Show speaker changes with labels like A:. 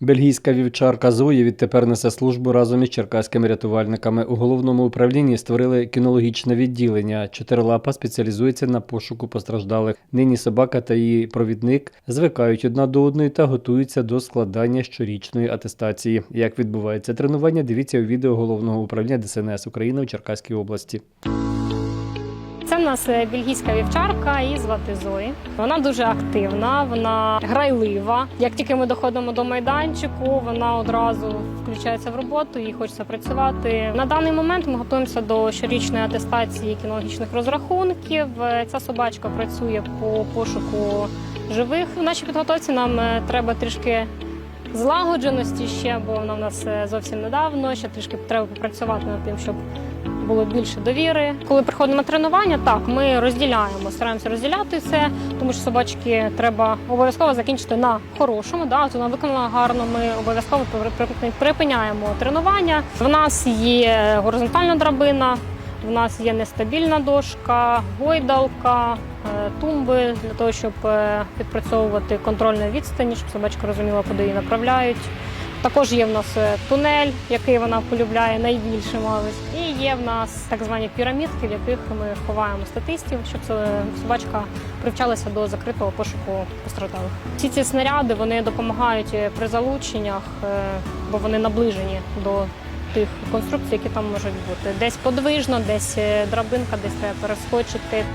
A: Бельгійська вівчарка Зої відтепер несе службу разом із черкаськими рятувальниками. У головному управлінні створили кінологічне відділення. Чотирилапа спеціалізується на пошуку постраждалих. Нині собака та її провідник звикають одна до одної та готуються до складання щорічної атестації. Як відбувається тренування, дивіться у відео головного управління ДСНС України у Черкаській області.
B: В нас е, бельгійська вівчарка, її звати Зої. Вона дуже активна, вона грайлива. Як тільки ми доходимо до майданчику, вона одразу включається в роботу, їй хочеться працювати. На даний момент ми готуємося до щорічної атестації кінологічних розрахунків. Е, Ця собачка працює по пошуку живих. В нашій підготовці нам е, треба трішки злагодженості ще, бо вона в нас зовсім недавно. Ще трішки треба попрацювати над тим, щоб було більше довіри. Коли приходимо на тренування, так ми розділяємо, стараємося розділяти це, тому що собачки треба обов'язково закінчити на хорошому. Да, вона виконала гарно. Ми обов'язково при- при- припиняємо тренування. В нас є горизонтальна драбина. В нас є нестабільна дошка, гойдалка, е, тумби для того, щоб е, відпрацьовувати контрольну відстані, щоб собачка розуміла, куди її направляють. Також є в нас е, тунель, який вона полюбляє найбільше, мабуть. І є в нас так звані пірамідки, в яких ми ховаємо статистів, щоб собачка привчалася до закритого пошуку постраждалих. Всі ці снаряди вони допомагають е, при залученнях, е, бо вони наближені до тих конструкцій, які там можуть бути. Десь подвижно, десь е, драбинка, десь треба перескочити.